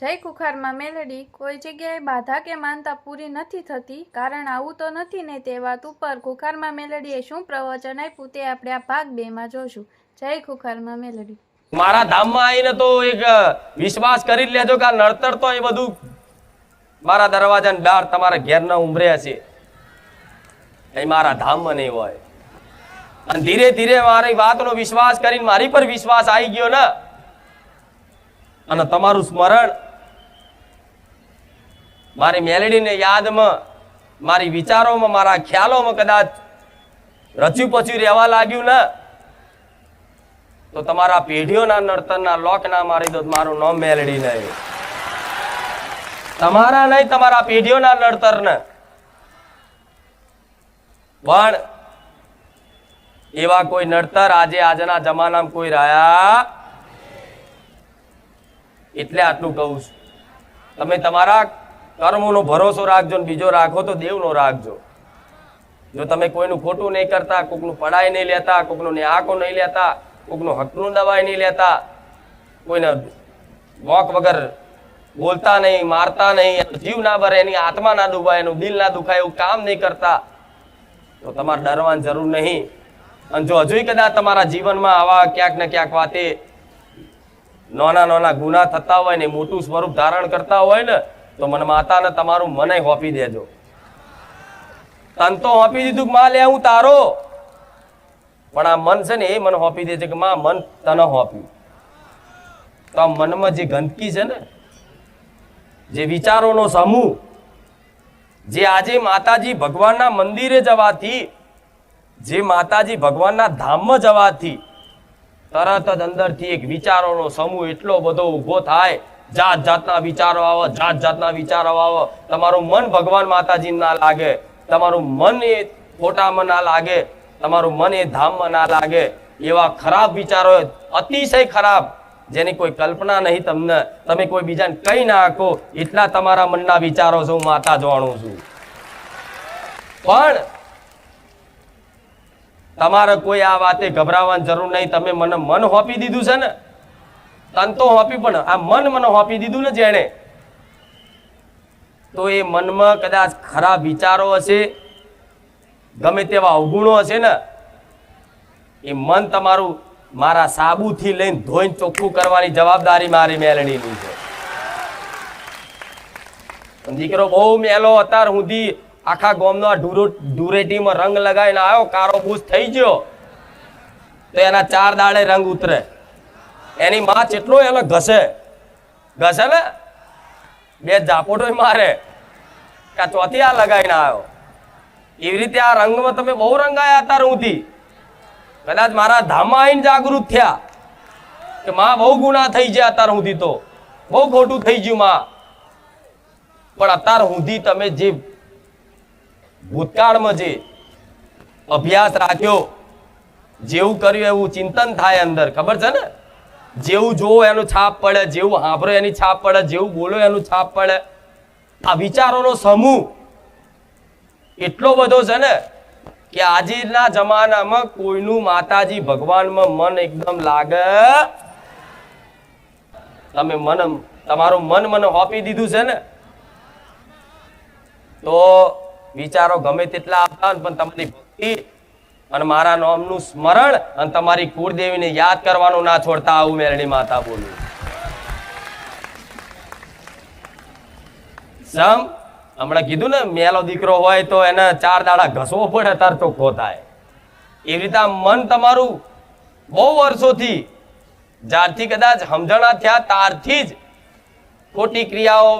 જય કુખારમાં મેલડી કોઈ જગ્યાએ બાધા કે માનતા પૂરી નથી થતી, કારણ આવું તો નથી ને તે વાત ઉપર કુખારમાં મેલડીએ શું પ્રવચન આપ્યું તે આપણે આ ભાગ બેમાં જોશું. જય કુખારમાં મેલડી. મારા ધામમાં આવીને તો એક વિશ્વાસ કરી લેજો કે નડતર તો એ બધું મારા દરવાજાની બહાર તમારા ઘેરના ઉમરે હશે. એ મારા ધામમાં નહીં હોય. અને ધીરે ધીરે મારી વાતનો વિશ્વાસ કરીને મારી પર વિશ્વાસ આવી ગયો ને, અને તમારું સ્મરણ મારી મેલેડીને યાદમાં, મારી વિચારોમાં, મારા ખ્યાલોમાં કદાચ રચ્યું પચ્યું રહેવા લાગ્યું ને, તો તમારા પેઢીઓના નર્તનના લોક ના મારી દો મારું નામ મેલડી નહીં. તમારા નહીં, તમારા પેઢીઓના નડતરને. પણ એવા કોઈ નડતર આજે આજના જમાનામાં કોઈ રહ્યા એટલે આટલું કહું છું. તમે તમારા કર્મોનો ભરોસો રાખજો ને બીજો રાખો તો દેવનો રાખજો. જો તમે કોઈનું ખોટું નહીં કરતા, કોકનું પડાય નહીં લેતા કોકનું ન્યાકો નહીં લેતા, કોકનું હકનું દવાઈ નહીં લેતા, કોઈને વોક વગર બોલતા નહીં, મારતા નહીં, જીવ ના ભરે, એની આત્મા ના દુભાય, એનું દિલ ના દુખાય, એવું કામ નહીં કરતા, તો તમારે ડરવાની જરૂર નહીં. અને જો હજુય કદાચ તમારા જીવનમાં આવા ક્યાંક ને ક્યાંક વાતે નાના નાના ગુના થતા હોય ને, મોટું સ્વરૂપ ધારણ કરતા હોય ને તો મને માતાને તમારું મને હોપી દેજો. તન તો હોપી દીધું માં લે હું તારો. પણ આ મન છે ને એ મને હોપી દે છે કે માં, મન તને હોપ્યું. તો આ મનમાં જે ગંદકી છે ને, જે વિચારોનો સમૂહ, જે આજે માતાજી ભગવાનના મંદિરે જવાથી, જે માતાજી ભગવાનના ધામમાં જવાથી, તરત જ અંદરથી એક વિચારોનો સમૂહ એટલો બધો ઊભો થાય જાત જાતના વિચારો આવો જાત જાતના વિચારો આવો. તમારું મન ભગવાન માતાજી ના લાગે. તમારું મન એ ખોટામાં ના લાગે. તમારું મન એ ધામમાં ના લાગે. એવા ખરાબ વિચારો અતિશય ખરાબ, જેની કોઈ કલ્પના નહીં તમને. તમે કોઈ બીજાને કઈ ના આખો એટલા તમારા મનના વિચારો છે, હું માતા જાણું છું. પણ તમારે કોઈ આ વાતે ગભરાવાની જરૂર નહીં. તમે મને મન હોપી દીધું છે ને? તન તો હોપી પણ આ મન મને હોપી દીધું ને જેણે. તો એ મનમાં કદાચ ખરાબ વિચારો હશે, ગમે તેવા અવગુણો હશે ને, એ મન તમારું મારા સાબુથી લઈને ધોઈને ચોખ્ખું કરવાની જવાબદારી મારી મેલડીની છે. દીકરો બહુ મેલો અત્યાર સુધી આખા ગોમનો ઢૂરેટીમાં રંગ લગાવીને આવ્યો કારો ભૂસ થઈ ગયો. તો એના ચાર દાડે રંગ ઉતરે. એની માં જેટલો એને ઘસે. ઘસે ને? બે ઝાપોટો મારે. કે ચોથી આ લગાવીને આવ્યો. એવી રીતે આ રંગમાં તમે બહુ રંગાયા હતા સુધી કદાચ મારા ધામમાં આવીને જાગૃત થયા. કે માં બહુ ગુના થઈ ગયા અત્યારે સુધી તો. બહુ ખોટું થઈ ગયું માં. પણ અત્યાર સુધી તમે જે ભૂતકાળમાં જે અભ્યાસ રાખ્યો, જેવું કર્યું એવું ચિંતન થાય અંદર. ખબર છે ને? જેવું જોવો એનું છાપ પડે, જેવું સાંભળો એની છાપ પડે, જેવું બોલો એનું છાપ પડે. આ વિચારોનો સમૂહ એટલો બધો છે ને કે આજના જમાનામાં કોઈનું માતાજી ભગવાનમાં મન એકદમ લાગે. તમે મન, તમારું મન મને હોપી દીધું છે ને? તો વિચારો ગમે તેટલા આવતા પણ તમારી ભક્તિ અને મારા નામનું સ્મરણ અને તમારી કુળદેવીને યાદ કરવાનું ના છોડતા આવું મેરડી માતા બોલું. સમ, હમણાં કીધું ને, મેલો દીકરો હોય તો એને ચાર દાડા ઘસવો પડે, તાર તો થાય એવી રીતે મન તમારું બહુ વર્ષોથી, જ્યારથી કદાચ સમજણા થયા ત્યારથી જ ખોટી ક્રિયાઓ,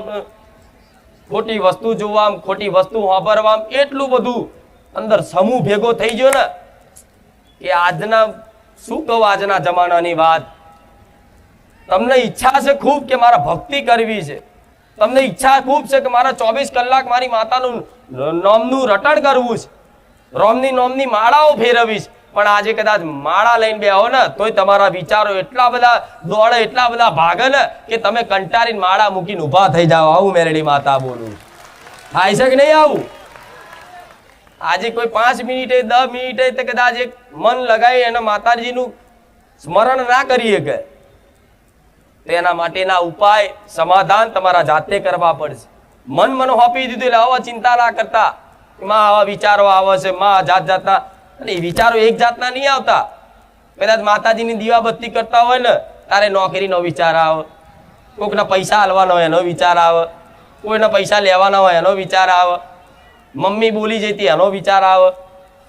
ખોટી વસ્તુ જોવામ, ખોટી વસ્તુ વાપરવામ એટલું બધું અંદર સમૂહ ભેગો થઈ ગયો ને કે આજના શું કહું આજના જમાનાની વાત. તમને ઈચ્છા છે ખૂબ કે મારા ભક્તિ કરવી છે. તમને ઈચ્છા ખૂબ છે કે મારા ચોવીસ કલાક મારી માતાનું નોમનું રટણ કરવું છે. રોમની નોમની માળાઓ ફેરવી છે. પણ આજે કદાચ માળા લઈને બે આવો ને, તોય તમારા વિચારો એટલા બધા દોડે, એટલા બધા ભાગે ને કે તમે કંટારીને માળા મૂકીને ઊભા થઈ જાઓ. આવું મેરડી માતા બોલું. થાય છે કે નહીં આવું? આજે કોઈ પાંચ મિનિટે, દસ મિનિટે તે કદાચ એક મન લગાવી એના માતાજીનું સ્મરણ ના કરી શકે તો એના માટેના ઉપાય, સમાધાન તમારા જાતે કરવા પડશે. મન મને હોપી દીધું એટલે આવા ચિંતા ના કરતા. માં આવા વિચારો આવે છે, માં જાત જાતના. અને એ વિચારો એક જાતના નહીં આવતા. કદાચ માતાજીની દીવાબત્તી કરતા હોય ને, તારે નોકરીનો વિચાર આવે. કોકના પૈસા હાલવાનો હોય એનો વિચાર આવે. કોઈના પૈસા લેવાના હોય એનો વિચાર આવે. મમ્મી બોલી જતી એનો વિચાર આવે.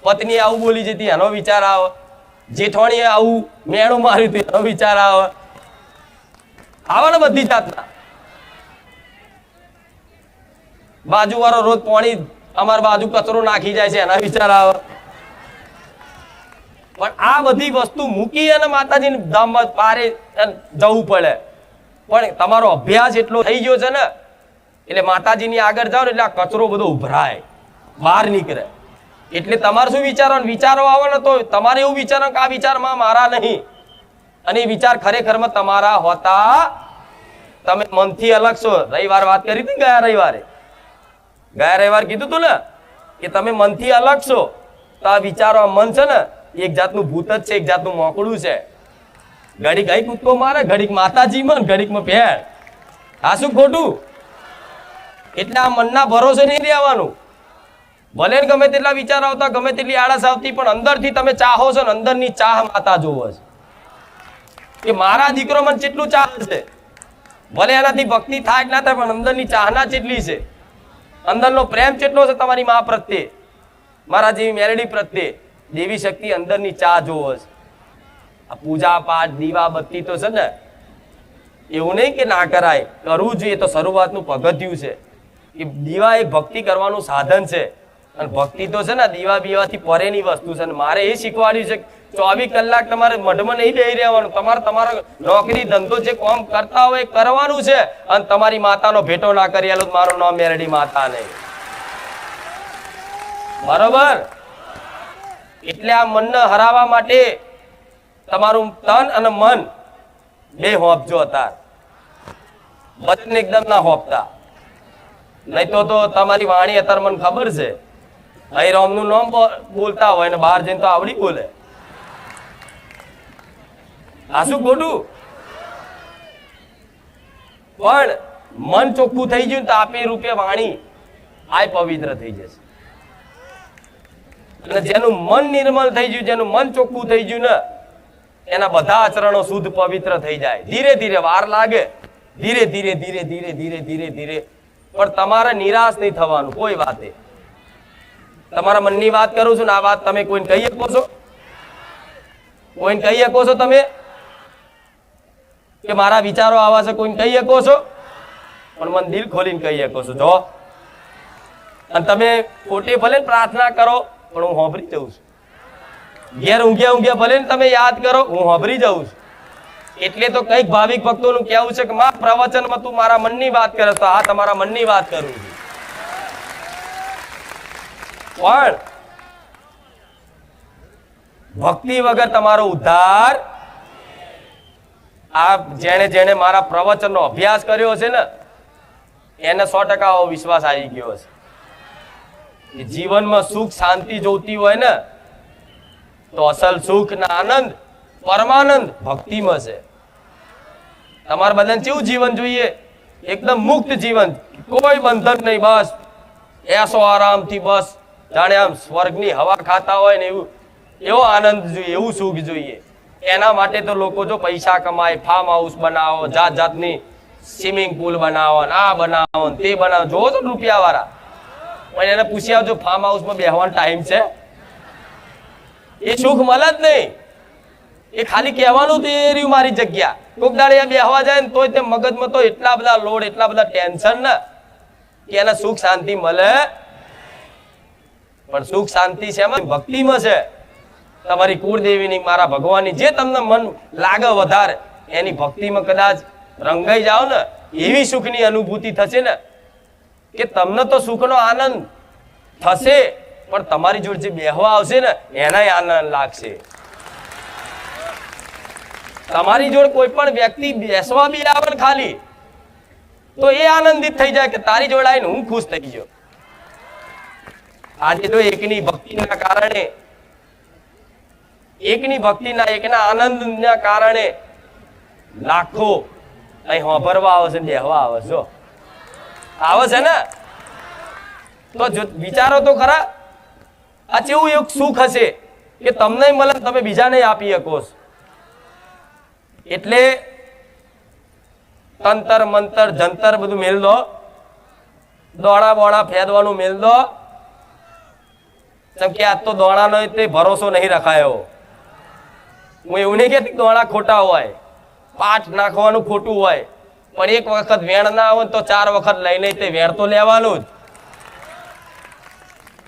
પત્ની આવું બોલી જતી એનો વિચાર આવે. જેઠવાણીએ આવું મેણું માર્યું હતું એનો વિચાર આવે. આવે ને બધી જાતના. બાજુવાળો રોજ પાણી અમાર બાજુ કચરો નાખી જાય છે એના વિચાર આવે. પણ આ બધી વસ્તુ મૂકી અને માતાજીને દમ પારે જવું પડે. પણ તમારો અભ્યાસ એટલો થઈ ગયો છે ને, એટલે માતાજીની આગળ જાઓ એટલે આ કચરો બધો ઉભરાય. બહાર નીકળે એટલે તમારે શું વિચારવાનું? વિચારો આવે ને તો તમારે એવું વિચારવાનું કે આ વિચારમાં મારા નહીં. અને વિચાર ખરેખરમાં તમારા હોતા તમે મનથી અલગ છો. રવિવાર વાત કરી હતી ગયા રવિવારે? ગયા રવિવાર કીધું તું ને કે તમે મનથી અલગ છો. તો આ વિચારો મન છે ને એક જાતનું ભૂત જ છે, એક જાતનું મોકળું છે. ઘડીક અહીં કૂદકો મારે, ઘડીક માતાજી માં ઘડીકમાં ભેળ. આ શું ખોટું? એટલે આ મનના ભરોસે નહીં રહેવાનું. ભલે ગમે તેટલા વિચાર આવતા, ગમે તેટલી આળસ આવતી, પણ અંદરથી તમે ચાહો છો ને, અંદરની ચાહ માતા જોવો છે. કે મારા દીકરો મને કેટલું ચાહે છે? ભલે એનાથી ભક્તિ થાય ના થાય, પણ અંદરની ચાહના કેટલી છે? અંદરનો પ્રેમ કેટલો છે તમારી મા પ્રત્યે? મારા જેવી મેલડી પ્રત્યે? દેવી શક્તિ અંદરની ચા જોવો છે. આ પૂજા પાઠ દીવા બત્તી તો છે ને, એવું નહીં કે ના કરાય, કરવું જોઈએ તો શરૂઆતનું પગથિયું છે. કે દીવા એ ભક્તિ કરવાનું સાધન છે. અને ભક્તિ તો છે ને, દીવા બીવાથી પરેની વસ્તુ છે મારે એ શીખવાડ્યું છે ચોવીસ કલાક તમારે મઢમાં નહીં બેહી રહેવાનું. તમારે તમારો નોકરી ધંધો જે કોમ કરતા હોય કરવાનું છે અને તમારી માતાનો ભેટો ના કરી આલો મારું નામ મેરડી માતા નહીં. બરોબર? એટલે આ મનને હરાવવા માટે તમારું તન અને મન બે હોપજો હતા વચન એકદમ ના હોપતા. નહીં તો તમારી વાણી અત્યારે મને ખબર છે. અહીં રામનું નામ બોલતા હોય ને બહાર જઈને તો આવડી બોલે. આ શું ખોટું? પણ મન ચોખ્ખું થઈ ગયું તો આપે રૂપે વાણી આ પવિત્ર થઈ જશે. અને જેનું મન નિર્મલ થઈ ગયું, જેનું મન ચોખ્ખું થઈ ગયું ને, એના બધા આચરણો શુદ્ધ પવિત્ર થઈ જાય. ધીરે ધીરે વાર લાગે. ધીરે ધીરે ધીરે ધીરે ધીરે ધીરે ધીરે. પણ તમારે નિરાશ નહીં થવાનું, કોઈ વાતે. તમારા મનની વાત કરું છું ને આ વાત તમે કોઈને કહી શકો છો? કોઈને કહી શકો છો તમે? કે મારા વિચારો આવા છે, કોઈને કહી શકો છો? પણ મન દિલ ખોલીને કહી શકો છો. જો. અને તમે ખોટી ભલે પ્રાર્થના કરો, પણ હું હોંભરી જઉં છું. ઘેર ઊંઘ્યા ઊંઘ્યા ભલે તમે યાદ કરો, હું હોંભરી જાઉં છું. એટલે તો કંઈક ભાવિક ભક્તોનું કહેવું છે કે, માં, પ્રવચનમાં તું મારા મનની વાત કરે તો આ તમારા મનની વાત કરું છું. પણ ભક્તિ વગર તમારો ઉદ્ધાર આ જેણે જેણે મારા પ્રવચનનો અભ્યાસ કર્યો છે ને, એને સો ટકા વિશ્વાસ આવી ગયો છે જીવનમાં સુખ, શાંતિ જોતી હોય ને, તો અસલ સુખ ને આનંદ, પરમાનંદ ભક્તિમાં છે. તમારે બધાને કેવું જીવન જોઈએ? એકદમ મુક્ત જીવન. કોઈ બંધન નહીં, બસ. એસો આરામથી, બસ. જાણે આમ સ્વર્ગની હવા ખાતા હોય ને એવું, એવો આનંદ જોઈએ, એવું સુખ જોઈએ. એના માટે તો લોકો જો પૈસા કમાય ફાર્મ હાઉસ બનાવો જાત જાતની સ્વિમિંગ પુલ બનાવો આ બનાવો તે બનાવો. જોવો છો રૂપિયા વાળા પણ એને પૂછી આવજો ફાર્મ હાઉસમાં બેહવાનો ટાઈમ છે? એ સુખ મળે જ નહીં. એ ખાલી કહેવાનું તે રહ્યું મારી જગ્યા. કોક દાડે બેહવા જાય ને તોય તે મગજમાં તો એટલા બધા લોડ, એટલા બધા ટેન્શન ને કે એને સુખ શાંતિ મળે પણ સુખ શાંતિ છે એમાં. ભક્તિમાં છે. તમારી કુળદેવીની, મારા ભગવાનની, જે તમને મન લાગે વધારે, એની ભક્તિમાં કદાચ રંગાઈ જાઓ ને, એવી સુખની અનુભૂતિ થશે ને, કે તમને તો સુખનો આનંદ થશે, પણ તમારી જોડે જે બેહવા આવશે ને, એનાય આનંદ લાગશે. તમારી જોડે કોઈ પણ વ્યક્તિ બેસવા બી આવે ખાલી, તો એ આનંદિત થઈ જાય કે તારી જોડે આવીને હું ખુશ થઈ ગયો. આજે તો એકની ભક્તિના કારણે, એકની ભક્તિના એકના આનંદના કારણે લાખો અહીં હોભરવા આવે છે બેહવા આવે જો. આવે છે ને? તો વિચારો તો ખરા, આ કેવું એક સુખ હશે કે તમને મળે તમે બીજાને આપી શકો એટલે તંતર મંતર જંતર બધું મેલ દો. દોડા બોડા ફેદવાનું મેલ દો. કેમ કે તો દોડાનો તે ભરોસો નહીં રખાયો. હું એવું નહીં કે દોડા ખોટા હોય, પાઠ નાખવાનું ખોટું હોય, પણ એક વખત વેણ ના આવે તો ચાર વખત લઈને તે વેણ તો લેવાનું જ.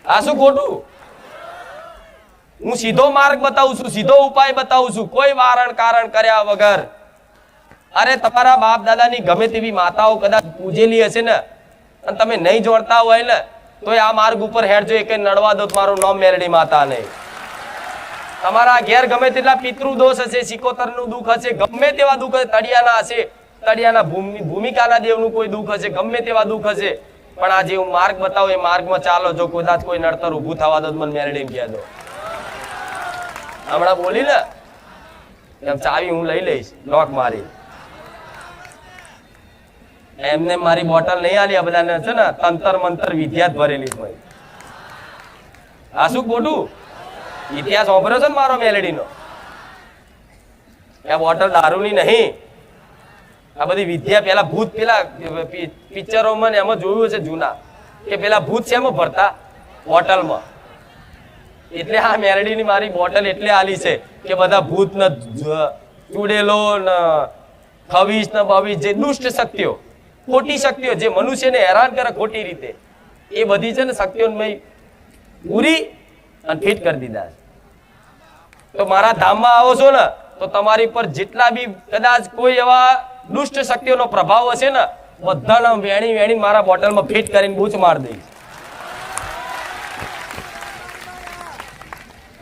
આ શું ખોટું? હું સીધો માર્ગ બતાવું છું, સીધો ઉપાય બતાવું છું, કોઈ વારણ કારણ કર્યા વગર. અરે તમારા બાપ દાદાની ગમે તેવી માતાઓ કદાચ પૂજેલી હશે ને, અને તમે નહીં જોડતા હોય ને તો આ માર્ગ ઉપર હેડજો એક નડવા દો મારું નામ મેરડી માતા નહીં તમારા ઘેર ગમે તેટલા પિતૃ દોષ હશે સિકોતરનું દુઃખ હશે, ગમે તેવા દુઃખ હશે, તળિયાના હશે, તળિયાના ભૂમિ, ભૂમિકાના દેવનું કોઈ દુઃખ હશે, ગમે તેવા દુઃખ હશે, પણ આ જે હું માર્ગ બતાવો, એ માર્ગમાં ચાલો, જો કદાચ કોઈ નડતર ઊભું થવા દો મને મેરડી કહે દો. હમણાં બોલી ને એમ ચાવી હું લઈ લઈશ, લોક મારી. એમને મારી બોટલ નહીં આલી, આ બધાને છે ને તંતર મંતર વિદ્યા ભરેલી હોય આ શું ખોટું? ઇતિહાસ વાપર્યો છે ને મારો મેલેડીનો? આ બોટલ દારૂની નહીં. આ બધી વિદ્યા પેલા ભૂત, પેલા પિક્ચરોમાં ને એમાં જોયું છે જૂના, કે પેલા ભૂત છે એમાં ભરતા બોટલમાં. એટલે આ મેલેડીની મારી બોટલ એટલે આલી છે કે બધા ભૂત ને ચૂડેલો ને ખવીશ ને બવીશ જે દુષ્ટ શક્તિઓ. ખોટી શક્તિઓ, જે મનુષ્યને હેરાન કરે ખોટી રીતે, એ બધી છે ને શક્તિઓને મેં પૂરી અને ફિટ કરી દીધા તો મારા ધામમાં આવો છો ને, તો તમારી પર જેટલા બી કદાચ કોઈ એવા દુષ્ટ શક્તિઓનો પ્રભાવ હશે ને, બધાને વેણી વેણી મારા બોટલમાં ફિટ કરીને બૂચ માર દઈશ.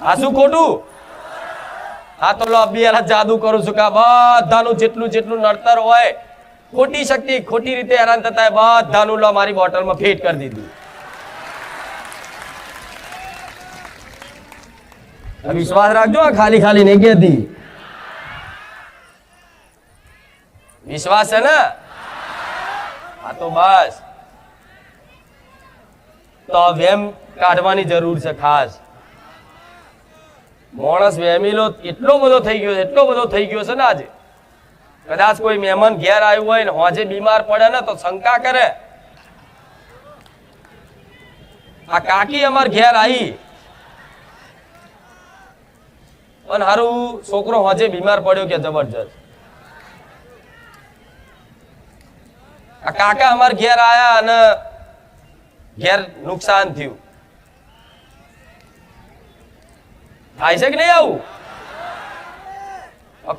આ શું ખોટું? હા તો લો બે જાદુ કરું છું કે બધાનું જેટલું જેટલું નડતર હોય ખોટી શક્તિ, ખોટી રીતે હેરાન થતા બધાનું લો મારી બોટલમાં ફેટ કરી દીધું. વિશ્વાસ રાખજો ખાલી ખાલી નહીં કહેતી. વિશ્વાસ છે ને? આ તો બસ. તો વેમ કાઢવાની જરૂર છે ખાસ. માણસ વેમીલો એટલો બધો થઈ ગયો એટલો બધો થઈ ગયો છે ને આજે. કદાચ કોઈ મહેમાન ઘેર આવ્યું હોય ને હોજે બીમાર પડે ને તો શંકા કરે. આ કાકી અમાર ઘેર આવી પણ હારું, છોકરો હોજે બીમાર પડ્યો કે જબરજસ્ત. આ કાકા અમાર ઘેર આયા અને ઘેર નુકસાન થયું. થાય છે કે નહીં આવું?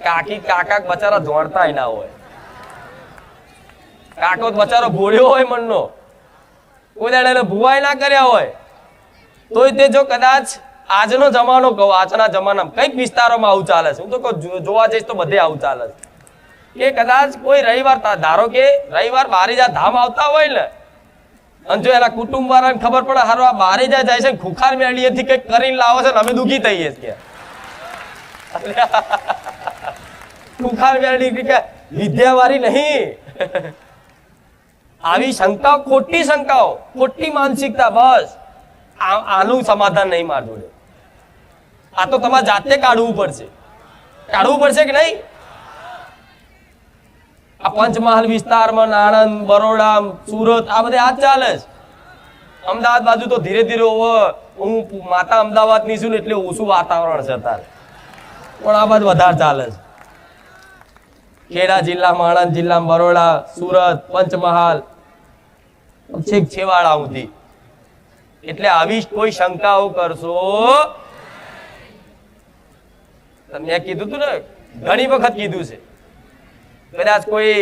કાકી કાકા બચારા દોડતા ના હોય. કાકો બચારો ભોળ્યો હોય મનનો. કોઈ દાડે એને ભુવાય ના કર્યા હોય. તોય તે જો કદાચ આજનો જમાનો કહો, આજના જમાનામાં કંઈક વિસ્તારોમાં આવું ચાલે છે. હું તો કહું જોવા જઈશ તો બધે આવું ચાલે છે. કે કદાચ કોઈ રવિવાર ધારો કે રવિવાર બારીજા ધામ આવતા હોય ને, અને જો એના કુટુંબ વાળાને ખબર પડે હારો આ બારે જાય જાય છે ખુખાર મેળીએથી કંઈક કરીને લાવો છે ને, અમે દુઃખી થઈએ છીએ. ખુખાર મેળડી કે વિદ્યાવાળી નહીં. આવી શંકાઓ, ખોટી શંકાઓ, ખોટી માનસિકતા, બસ. આનું સમાધાન નહીં માર જોડે. આ તો તમારે જાતે કાઢવું પડશે. કાઢવું પડશે કે નહીં? આ પંચમહાલ વિસ્તારમાં આણંદ બરોડા, સુરત, આ બધે આ ચાલે છે. અમદાવાદ બાજુ તો ધીરે ધીરે હું માતા અમદાવાદની છું ને એટલે ઓછું વાતાવરણ છે અત્યારે. પણ આ બાજુ વધારે ચાલે છે. ખેડા જિલ્લામાં આણંદ જિલ્લામાં બરોડા, સુરત, પંચમહાલ, છેક છેવાડા સુધી. એટલે આવી કોઈ શંકાઓ કરશો? મેં કીધું તું ને, ઘણી વખત કીધું છે. કદાચ કોઈ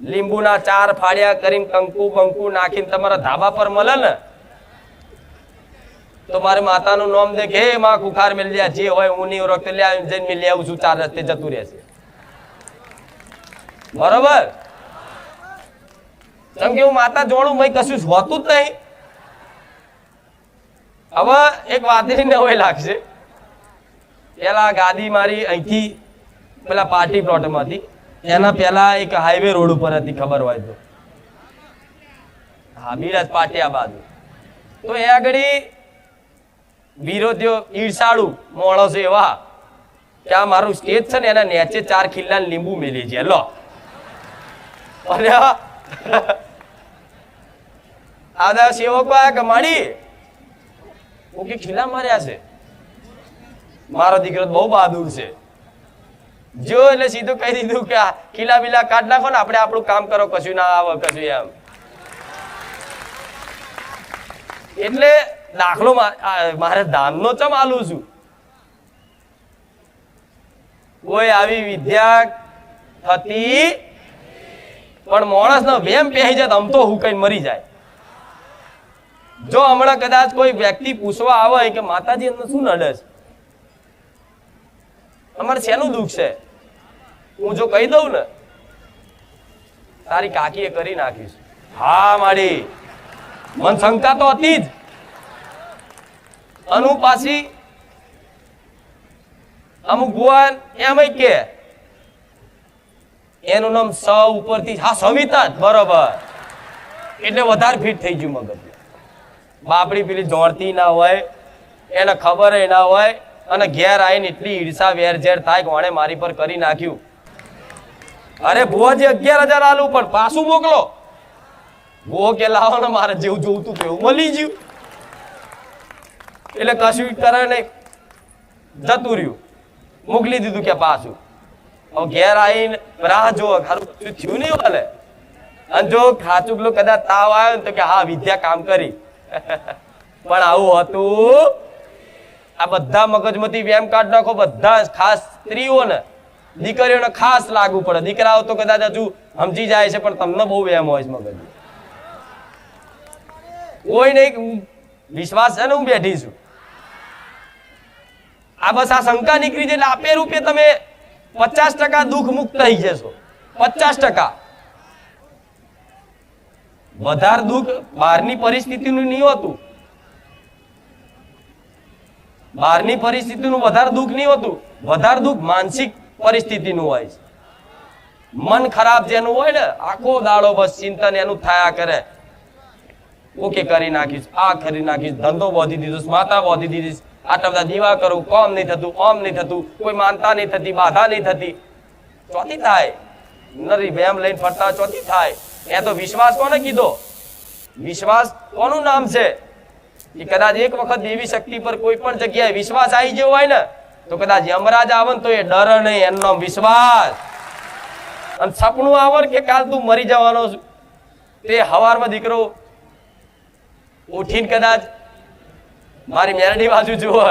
લીંબુના ચાર ફાડ્યા કરીને કંકુ બંકુ નાખીને તમારા ધાબા પર મળે ને, તો મારે માતાનું નામ દેખે માં કુખાર લ્યા જે હોય હું નહીં ઓળખતો લે જઈને મેં લઈ આવું છું, ચાર રસ્તે જતું રહેશે. બરોબર? કેમ કે હું માતા જોણું ભાઈ કશું હોતું જ નહીં. હવે એક વાતની નવાઈ લાગશે. પેલા ગાદી મારી અહીંથી પેલા પાર્ટી પ્લોટમાંથી. એના પહેલા એક હાઈવે રોડ ઉપર હતી, ખબર હોય તો. હા બિરાજ પાટિયા બાજુ. તો એ આગળ વિરોધીઓ ઈર્ષાળુ માણસો એવા કે આ મારું સ્ટેજ છે ને એના નેચે ચાર ખિલ્લા લીંબુ મેલી છે. લો. અને આદા આ બધા સેવકો આયા કે માડી ઓકે ખીલા માર્યા છે. મારો દીકરો બહુ બહાદુર છે. જો એટલે સીધું કહી દીધું કે ખીલા બીલા કાઢ નાખો ને આપણે આપણું કામ કરો, કશું ના આવે, કશું એમ. એટલે દાખલો મારે ધામનો ચમ આલું છું? કોઈ આવી વિદ્યા થતી પણ માણસનો વેમ પહેરી જાય આમ તો હુકાઈને મરી જાય. જો હમણાં કદાચ કોઈ વ્યક્તિ પૂછવા આવે કે માતાજી, એમને શું નડે છે? અમારે શેનું દુઃખ છે? હું જો કહી દઉં ને, તારી કાકીએ કરી નાખીશ. હા મારી મન શંકા તો હતી જ. અનુ પાછી અમુક ગુવાન એમ કે એનું નામ સ ઉપરથી હા, સવિતા બરોબર. એટલે વધારે ફિટ થઈ ગયું મગજ બાપડી પેલી દોડતી ના હોય, એને ખબર ના હોય, અને ઘેર આવીને એટલી ઈર્ષા વેરઝેર થાય કોણે મારી પર કરી નાખ્યું. અરે ભુવાજી અગિયાર હજાર આલું, પણ પાછું મોકલો. ભુવો કે લાવો ને મારે જેવું જોવતું હતું એવું મળી ગયું. એટલે કશું કરે નહીં. જતું રહ્યું. મોકલી દીધું કે પાછું. ઘેર આવીને રાહ જોવો ખારું કશું થયું નહીં વાલે અને જો ખાચું પેલું કદાચ તાવ આવ્યો ને તો કે હા વિદ્યા કામ કરી પણ આવું હતું આ બધા મગજમાંથી વ્યાયામ કાઢ નાખો બધા ખાસ સ્ત્રીઓને દીકરીઓને ખાસ લાગુ પડે દીકરાઓ તો કદાચ હજુ સમજી જાય છે પણ તમને બહુ વ્યાયામ હોય છે મગજ કોઈ નહીં વિશ્વાસ છે ને, હું બેઠી છું. આ બસ આ શંકા નીકળી છે એટલે આપે રૂપે તમે પચાસ ટકા દુઃખ મુક્ત થઈ જશો. પચાસ ટકા. વધારે દુઃખ બહારની પરિસ્થિતિનું નહીં હોતું. બહારની પરિસ્થિતિનું વધારે દુઃખ નહીં હોતું. વધારે દુઃખ માનસિક પરિસ્થિતિનું હોય છે. મન ખરાબ જેનું હોય ને, આખો દાડો બસ ચિંતન એનું થયા કરે. ઓકે, કરી નાખીશ, આ કરી નાખીશ, ધંધો બોધી દીધો માતા બોધી દીધીશ આટલા બધા દીવા કરું, કોમ નહીં થતું, ઓમ નહીં થતું, કોઈ માનતા નહીં થતી, બાધા નહીં થતી. ચોથી થાય. નરી બેમ લઈને ફરતા ચોથી થાય. એ તો વિશ્વાસ કોને કીધો? વિશ્વાસ કોનું નામ છે? કે કદાચ એક વખત દેવી શક્તિ પર કોઈ પણ જગ્યાએ વિશ્વાસ આવી ગયો હોય ને, તો કદાચ યમરાજ આવે ને તો એ ડર નહીં, એમનો વિશ્વાસ. અને સપનું આવે કે કાલ તું મરી જવાનો તે હવારમાં દીકરો ઉઠીને કદાચ મારી મેરડી બાજુ જુઓ.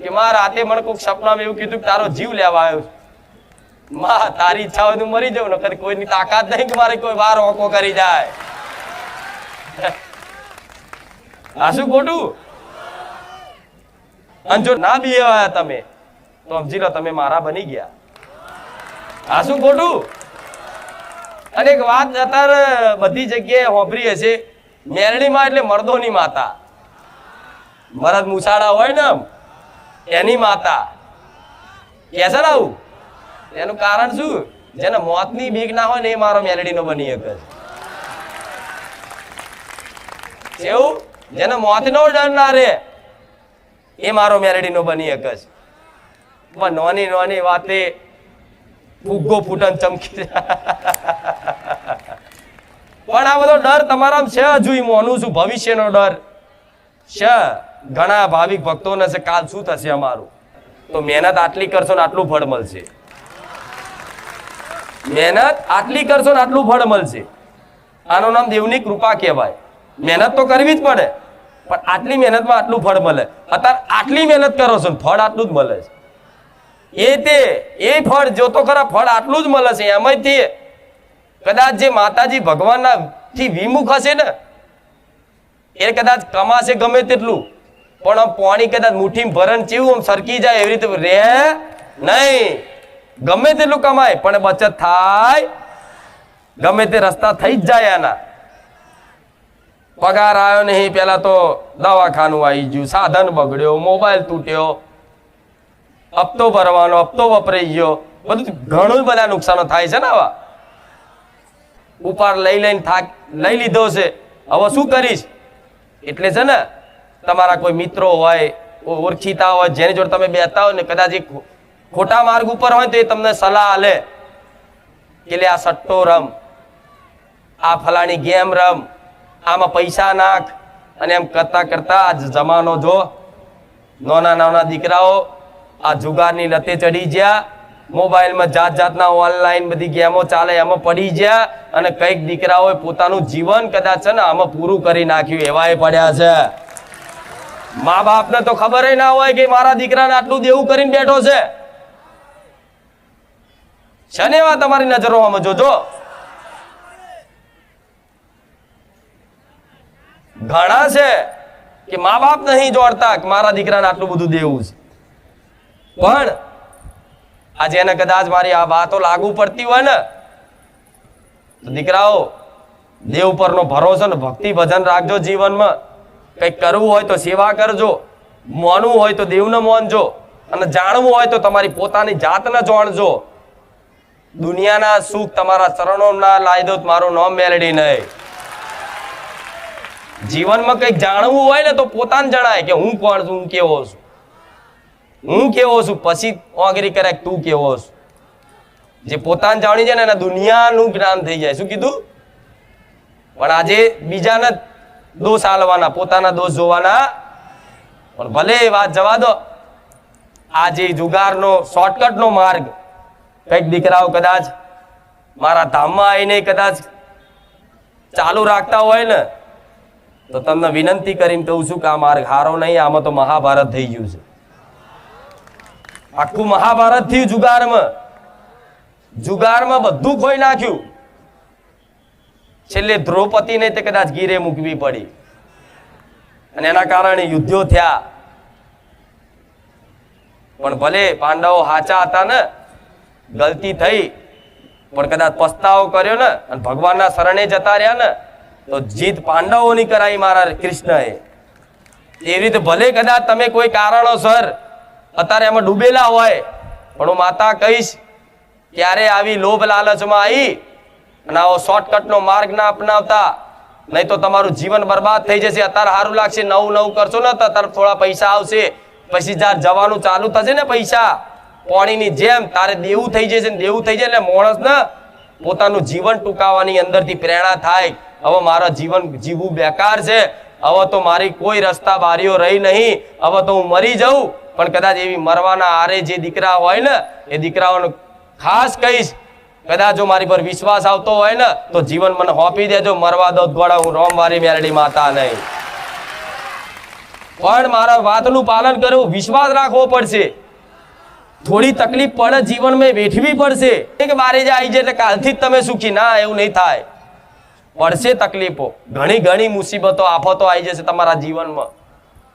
કે માં રાતે મને કોઈક સપનામાં એવું કીધું કે તારો જીવ લેવા આવ્યો માં, તારી ઈચ્છા હોય તો મરી જાઉં, નકર કોઈની તાકાત નહીં કે મારે કોઈ વાર ઓકો કરી જાય. આ શું ખોટું? અને જો ના આવ્યા તમે, તો સમજી લો તમે મારા બની ગયા. આ શું ખોટું? અને એક વાત અત્યારે બધી જગ્યાએ હોભરી હશે, મેરણીમાં એટલે મર્દોની માતા. મરદ મુસાડા હોય ને એની માતા. કે છે આવું એનું કારણ શું? જેને મોતની બીક ના હોય ને એ મારો મેલડીનો બની એક જ એવું જેને મોતનો ડર ના રે એ મારો મેલેડીનો બની એક છે. પણ નોની નોની વાતે ફુગ્ગો ફૂટન ચમકી પણ આ બધો ડર તમારા છે હજુ મોનું છું ભવિષ્યનો ડર છે. ઘણા ભાવિક ભક્તોને છે, કાલ શું થશે અમારું? તો મહેનત આટલી કરશો ને આટલું ફળ મળશે. મહેનત આટલી કરશો ને આટલું ફળ મળશે. આનું નામ દેવની કૃપા કહેવાય. મહેનત તો કરવી જ પડે, પણ આટલી મહેનતમાં આટલું ફળ મળે. અત્યારે આટલી મહેનત કરો છો ફળ આટલું જ મળે છે. એ તે, એ ફળ જો તો ખરા ફળ આટલું જ મળે છે, એમાંથી કદાચ જે માતાજી ભગવાનના થી વિમુખ હશે ને, એ કદાચ કમાશે ગમે તેટલું. પણ આમ પાણી કદાચ મુઠ્ઠી ભરણ ચીવું આમ સરકી જાય એવી રીતે રે? નહીં. ગમે તેટલું કમાય, પણ બચત થાય. ગમે તે રસ્તા થઈ જ જાય આના. પગાર આવ્યો નહીં પેલા તો દવાખાનું આવી ગયું, સાધન બગડ્યો, મોબાઈલ તૂટ્યો. હપ્તો ભરવાનો, હપ્તો વપરાઈ ગયો. બધું ઘણું બધા નુકસાનો થાય છે ને આવા. ઉપાડ લઈ લઈને થાક, લઈ લીધો છે. હવે શું કરીશ? એટલે છે ને તમારા કોઈ મિત્રો હોય ઓળખીતા હોય, જેની જોડે તમે બેસતા હોય ને, કદાચ ખોટા માર્ગ ઉપર હોય તો એ તમને સલાહ આલે કે લે આ સટ્ટો રમ, આ ફલાણી ગેમ રમ, આમાં પૈસા નાખ. અને એમ કરતા કરતા આ જમાનો જો, નાના નાના દીકરાઓ આ જુગારની લતે ચડી ગયા મોબાઈલમાં જાત જાતના ઓનલાઈન બધી ગેમો ચાલે, એમાં પડી ગયા અને કંઈક દીકરાઓએ પોતાનું જીવન કદાચ છે ને આમાં પૂરું કરી નાખ્યું, એવાય પડ્યા છે. મા બાપને તો ખબર ના હોય કે મારા દીકરાને આટલું દેવું કરીને બેઠો છે. શને એવા તમારી નજરોમાં જોજો? ઘણા છે કે મા બાપ નહીં જોડતા કે મારા દીકરાને આટલું બધું દેવું છે. પણ આજે એને કદાચ મારી આ વાતો લાગુ પડતી હોય ને, તો દીકરાઓ, દેવ પરનો ભરોસો ને ભક્તિ ભજન રાખજો જીવનમાં. કંઈક કરવું હોય તો સેવા કરજો, મોનવું હોય તો દેવને મોનજો, અને જાણવું હોય તો તમારી પોતાની જાતને જાણજો. દુનિયાના સુખ તમારા ચરણોના લાવી દો તો મારું નામ મેલડી નહીં. જીવનમાં કંઈક જાણવું હોય ને તો પોતાને જણાય કે હું કોણ છું, હું કેવો છું. હું કેવો છું, પછી ઓગરી કરે તું કેવો છું. જે પોતાને જાણી જાય ને એને દુનિયાનું જ્ઞાન થઈ જાય. શું કીધું? પણ આજે બીજાને દોષ આલવાના પોતાના દોષ જોવાના. પણ ભલે વાત જવા દો. આ જે જુગારનો શોર્ટકટનો માર્ગ. કંઈક દીકરાઓ કદાચ મારા ધામમાં આવીને કદાચ ચાલુ રાખતા હોય ને, તો તમને વિનંતી કરીને કહું છું કે આ માર્ગ હારો નહીં, આમાં તો મહાભારત થઈ ગયું છે. આખું મહાભારત થયું જુગારમાં. જુગારમાં બધું ખોઈ નાખ્યું. છેલ્લે દ્રૌપદીને તે કદાચ ગીરે મૂકવી પડી. અને એના કારણે યુદ્ધો થયા. પણ ભલે પાંડવો હાચા હતા ને, ગલતી થઈ, પણ કદાચ પસ્તાવો કર્યો ને, અને ભગવાનના શરણે જતા રહ્યા ને, તો જીત પાંડવોની કરાઈ મારા કૃષ્ણએ. એવી રીતે ભલે કદાચ તમે કોઈ કારણોસર અત્યારે એમાં ડૂબેલા હોય, પણ હું માતા કહીશ, ક્યારે આવી લોભ લાલચમાં આવી અને આવો શોર્ટકટનો માર્ગ ના અપનાવતા. નહીં તો તમારું જીવન બરબાદ થઈ જશે. અત્યારે સારું લાગશે. નવું નવું કરશો ને તો તરફ થોડા પૈસા આવશે. પછી જ્યારે જવાનું ચાલુ થશે ને પૈસા, પાણીની જેમ તારે દેવું થઈ જશે ને દેવું થઈ જાય એટલે માણસ ને પોતાનું જીવન ટૂંકાવાની અંદરથી પ્રેરણા થાય. હવે મારા જીવન જીવવું બેકાર છે. હવે તો મારી કોઈ રસ્તા બારીઓ રહી નહીં. હવે તો હું મરી જાઉં. પણ કદાચ એવી મરવાના આરે જે દીકરા હોય ને, એ દીકરાઓને ખાસ કહીશ. કદાચ જો મારી પર વિશ્વાસ આવતો હોય ને, તો જીવન મને હોપી દેજો, મરવા દો ગોળા હું રોમ વારી મેરડી માતા નહીં. પણ મારા વાતનું પાલન કરવું, વિશ્વાસ રાખવો પડશે. થોડી તકલીફ પડે જીવનમાં વેઠવી પડશે. કે મારે જે આવી જાય એટલે કાલથી જ તમે સુખી. ના, એવું નહીં થાય. પડશે તકલીફો. ઘણી ઘણી મુસીબતો, આફતો આવી જશે તમારા જીવનમાં.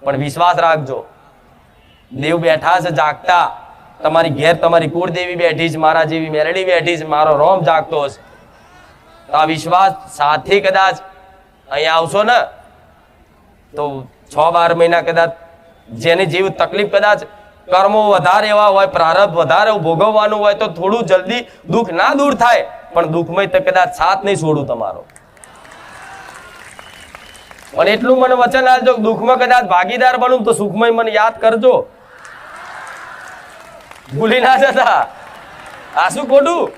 પણ વિશ્વાસ રાખજો. દેવ બેઠા છે, જાગતા. તમારી ઘેર તમારી કુળદેવી બેઠી છે, મારા જેવી મેરડી બેઠી છે, મારો રોમ જાગતો તો આ વિશ્વાસ સાથે કદાચ અહીંયા આવશો ને, તો છ બાર મહિના કદાચ જેની જેવી તકલીફ કદાચ કર્મો વધારે એવા હોય, પ્રારબ્ધ વધારે ભોગવવાનું હોય, તો થોડું જલ્દી દુઃખ ના દૂર થાય, પણ દુઃખમય તો કદાચ સાથ નહીં છોડું તમારો. પણ એટલું મને વચન આપજો દુઃખમાં કદાચ ભાગીદાર બનું તો સુખમય મને યાદ કરજો. ભૂલી ના જતા. આ શું ખોટું?